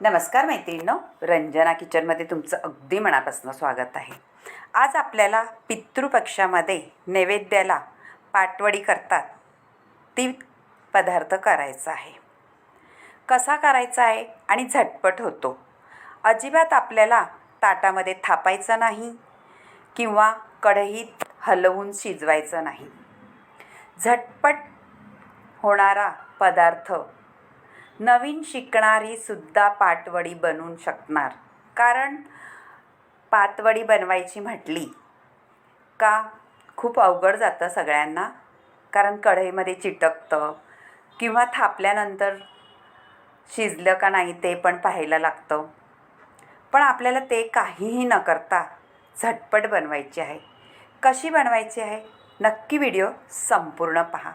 नमस्कार मैत्रिणींनो रंजना किचनमध्ये तुमचं अगदी मनापासून स्वागत आहे. आज आपल्याला पितृपक्षामध्ये नैवेद्याला पाटवडी करतात. ती पदार्थ करायचा आहे. कसा करायचा आहे आणि झटपट होतो. अजिबात आपल्याला ताटामध्ये थापायचं नाही किंवा कढईत हलवून शिजवायचं नाही. झटपट होणारा पदार्थ नवीन शिकणारी सुद्धा पाटवडी बनवू शकणार. कारण पातवडी बनवायची म्हटली का खूप अवघड जातं सगळ्यांना. कारण कढईमध्ये चिटकतं किंवा थापल्यानंतर शिजलं का नाही ते पण पाहायला लागतं. पण आपल्याला ते काहीही न करता झटपट बनवायची आहे. कशी बनवायची आहे? नक्की व्हिडिओ संपूर्ण पहा.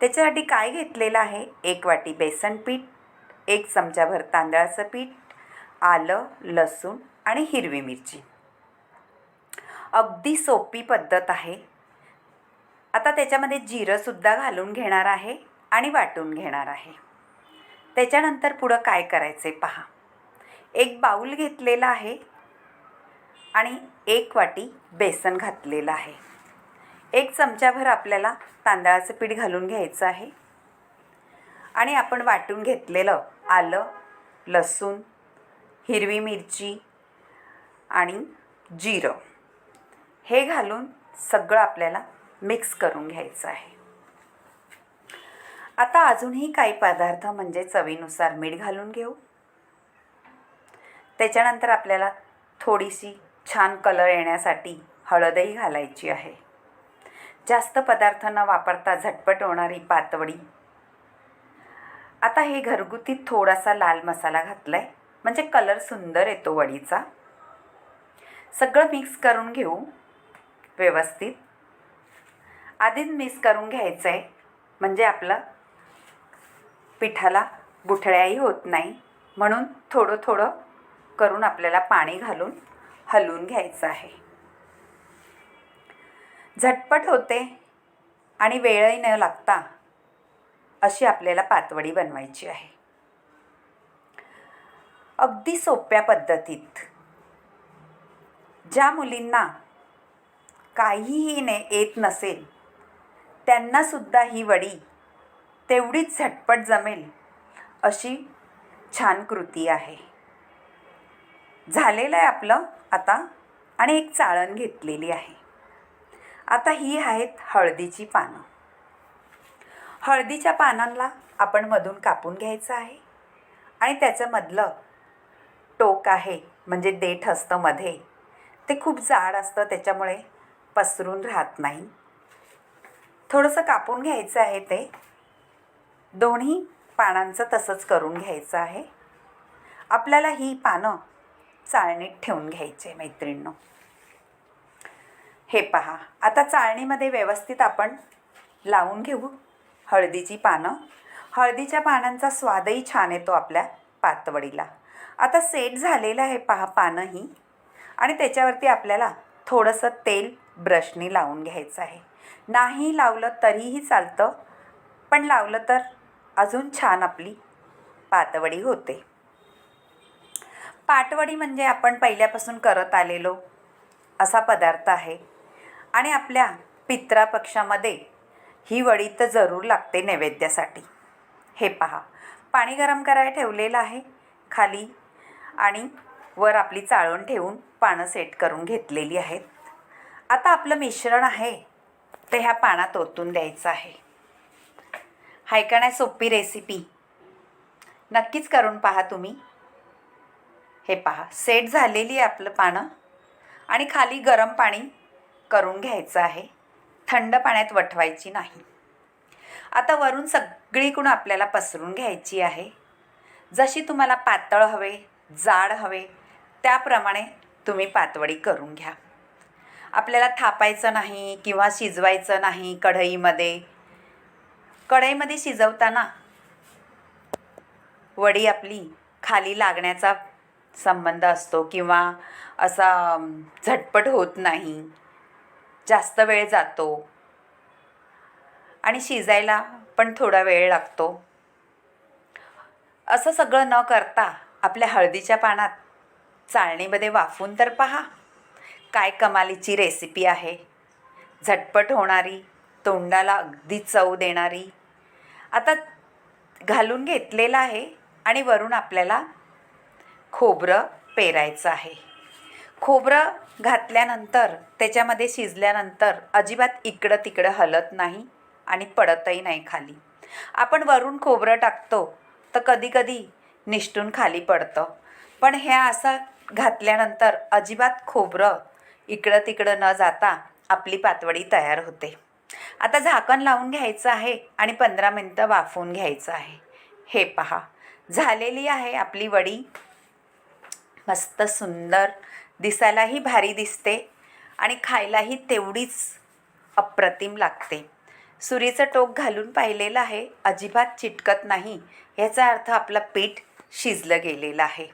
त्याच्यासाठी काय घेतलेलं आहे? एक वाटी बेसन पीठ एक चमचाभर तांदळाचं पीठ आलं लसूण आणि हिरवी मिरची. अगदी सोपी पद्धत आहे. आता त्याच्यामध्ये जिरंसुद्धा घालून घेणार आहे आणि वाटून घेणार आहे. त्याच्यानंतर पुढं काय करायचे पहा. एक बाऊल घेतलेला आहे आणि एक वाटी बेसन घातलेलं आहे. एक चमचाभर आपल्याला तांदळाचं पीठ घालून घ्यायचं आहे. आणि आपण वाटून घेतलेलं आलं लसूण हिरवी मिरची आणि जिरं. हे घालून सगळं आपल्याला मिक्स करून घ्यायचं आहे. आता अजूनही काही पदार्थ म्हणजे चवीनुसार मीठ घालून घेऊ. त्याच्यानंतर आपल्याला थोडीशी छान कलर येण्यासाठी हळदही घालायची आहे. जास्त पदार्थ न वापरता झटपट होणारी पातवडी आता हे घरगुती थोडासा लाल मसाला घातला आहे म्हणजे कलर सुंदर येतो वडीचा. सगळं मिक्स करून घेऊ. व्यवस्थित. आधीच मिक्स करून घ्यायचं आहे म्हणजे आपलं पिठाला गुठळ्याही होत नाही. म्हणून थोडं थोडं करून आपल्याला पाणी घालून हलवून घ्यायचं आहे. झटपट होते आणि वेळही न लागता अशी आपल्याला पातवडी बनवायची आहे. अगदी सोप्या पद्धतीत. ज्या मुलींना काहीही ने येत नसेल त्यांनासुद्धा ही वडी तेवढीच झटपट जमेल अशी छान कृती आहे. झालेलं आहे आपलं आता आणि एक चाळण घेतलेली आहे. आता ही आहेत हळदीची पानं. हळदीच्या पानांना आपण मधून कापून घ्यायचं आहे. आणि त्याच्यामधलं टोक आहे म्हणजे देठ असतं मध्ये. ते खूप जाड असतं त्याच्यामुळे पसरून राहत नाही. थोडंसं कापून घ्यायचं आहे ते. दोन्ही पानांचं तसंच करून घ्यायचं आहे. आपल्याला ही पानं चाळणीत ठेवून घ्यायचे मैत्रिणींनो. हे पहा आता चाळणीमध्ये व्यवस्थित आपण लावून घेऊ. हळदीची पानं. हळदीच्या पानांचा स्वादही छान येतो आपल्या पातवडीला. आता सेट झालेलं आहे पहा पानंही. आणि त्याच्यावरती आपल्याला थोडंसं तेल ब्रशने लावून घ्यायचं आहे. नाही लावलं तरीही चालतं पण लावलं तर अजून छान आपली पातवडी होते. पाटवडी म्हणजे आपण पहिल्यापासून करत आलेलो असा पदार्थ आहे. आणि आपल्या पित्रापक्षामध्ये ही वडी तर जरूर लागते नैवेद्यासाठी. हे पहा पाणी गरम करायला ठेवलेलं आहे खाली आणि वर आपली चाळण ठेवून पानं सेट करून घेतलेली आहेत. आता आपलं मिश्रण आहे ते ह्या पानात ओतून द्यायचं आहे. हाय का नाही सोपी रेसिपी नक्कीच करून पहा तुम्ही. हे पहा सेट झालेली आहे आपलं पानं आणि खाली गरम पाणी करून घ्यायचं आहे. थंड पाण्यात वठवायची नाही. आता वरून सगळीकडून आपल्याला पसरून घ्यायची आहे. जशी तुम्हाला पातळ हवे जाड हवे त्याप्रमाणे तुम्ही पातवडी करून घ्या. आपल्याला थापायचं नाही किंवा शिजवायचं नाही कढईमध्ये. कढईमध्ये शिजवताना वडी आपली खाली लागण्याचा संबंध असतो किंवा असा झटपट होत नाही. जास्त वेळ जातो. आणि शिजायला पण थोडा वेळ लागतो. असं सगळं न करता आपल्या हळदीच्या पानात चाळणीमध्ये वाफून तर पहा. काय कमालीची रेसिपी आहे. झटपट होणारी तोंडाला अगदी चव देणारी. आता घालून घेतलेलं आहे आणि वरून आपल्याला खोबरं पेरायचं आहे. खोबरं घातल्यानंतर त्याच्यामध्ये शिजल्यानंतर अजिबात इकडं तिकडं हलत नाही आणि पडतही नाही खाली. आपण वरून खोबरं टाकतो तर कधीकधी निष्ठून खाली पडतं. पण हे असं घातल्यानंतर अजिबात खोबरं इकडं तिकडं न जाता आपली पातवडी तयार होते. आता झाकण लावून घ्यायचं आहे आणि पंधरा मिनटं वाफवून घ्यायचं आहे. हे पहा झालेली आहे आपली वडी. मस्त सुंदर दिसायलाही भारी दिसते आणि खायलाही तेवढीच अप्रतिम लागते. सुरीचं टोक घालून पाहिलेलं आहे अजिबात चिटकत नाही ह्याचा अर्थ आपलं पीठ शिजलं गेलेलं आहे.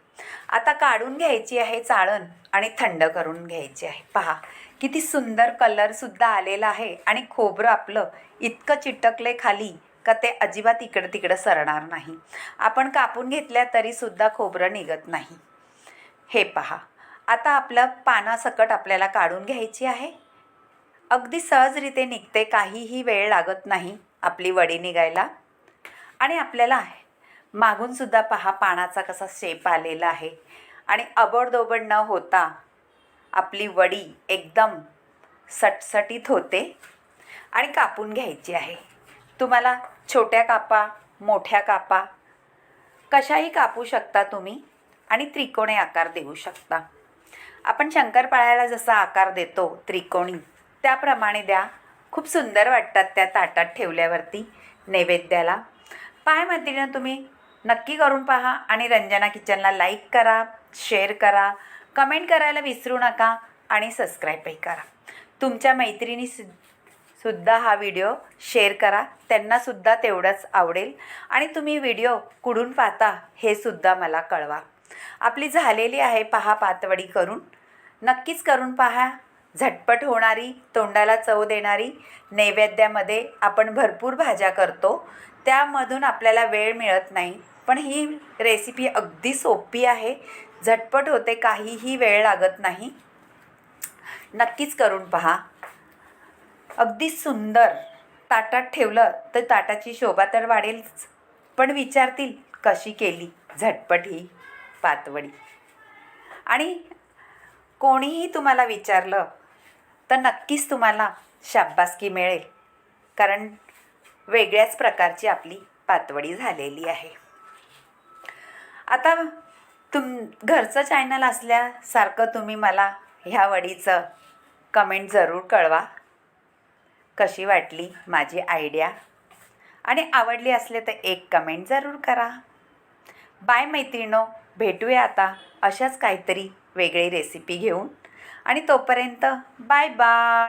आता काढून घ्यायची आहे चाळण आणि थंड करून घ्यायची आहे. पहा किती सुंदर कलरसुद्धा आलेला आहे आणि खोबरं आपलं इतकं चिटकले खाली का ते अजिबात इकडं तिकडं सरणार नाही. आपण कापून घेतल्या तरीसुद्धा खोबरं निघत नाही. हे पहा आता आपलं पानासकट आपल्याला काढून घ्यायची आहे. अगदी सहजरीते निघते काहीही वेळ लागत नाही आपली वडी निघायला. आणि आपल्याला मागूनसुद्धा पहा पानाचा कसा शेप आलेला आहे. आणि अबडदोबड न होता आपली वडी एकदम सटसटीत होते आणि कापून घ्यायची आहे. तुम्हाला छोट्या कापा मोठ्या कापा कशाही कापू शकता तुम्ही आणि त्रिकोणी आकार देऊ शकता. आपण शंकरपाळ्याला जसा आकार देतो त्रिकोणी त्याप्रमाणे द्या. खूप सुंदर वाटतात त्या ताटात ठेवल्यावरती नैवेद्याला. पाय मैत्रिणीनं तुम्ही नक्की करून पहा आणि रंजना किचनला लाईक करा शेअर करा कमेंट करायला विसरू नका आणि सबस्क्राईबही करा. तुमच्या मैत्रिणी सु सुद्धा हा व्हिडिओ शेअर करा. त्यांनासुद्धा तेवढंच आवडेल. आणि तुम्ही व्हिडिओ कुडून पाहता हे सुद्धा मला कळवा. आपली झालेली आहे पहा पातवडी करून. नक्कीच करून पहा. झटपट होणारी तोंडाला चव देणारी नैवेद्यामध्ये आपण भरपूर भाज्या करतो. त्यामधून आपल्याला वेळ मिळत नाही. पण ही रेसिपी अगदी सोपी आहे. झटपट होते काहीही वेळ लागत नाही. नक्कीच करून पहा. अगदी सुंदर. ताटात ठेवलं तर ताटाची शोभा तर वाढेलच. पण विचारतील कशी केली? झटपट ही पातवडी. आणि कोणीही तुम्हाला विचारलं तर नक्कीच तुम्हाला शाब्बासकी मिळेल. कारण वेगळ्याच प्रकारची आपली पातवडी झालेली आहे. आता तुम घरचं चॅनल असल्यासारखं तुम्ही मला ह्या वडीचं कमेंट जरूर कळवा. कशी वाटली माझी आयडिया आणि आवडली असले तर एक कमेंट जरूर करा. बाय मैत्रिणो भेटूया आता अशाच काहीतरी वेगळी रेसिपी घेऊन. आणि तोपर्यंत बाय बाय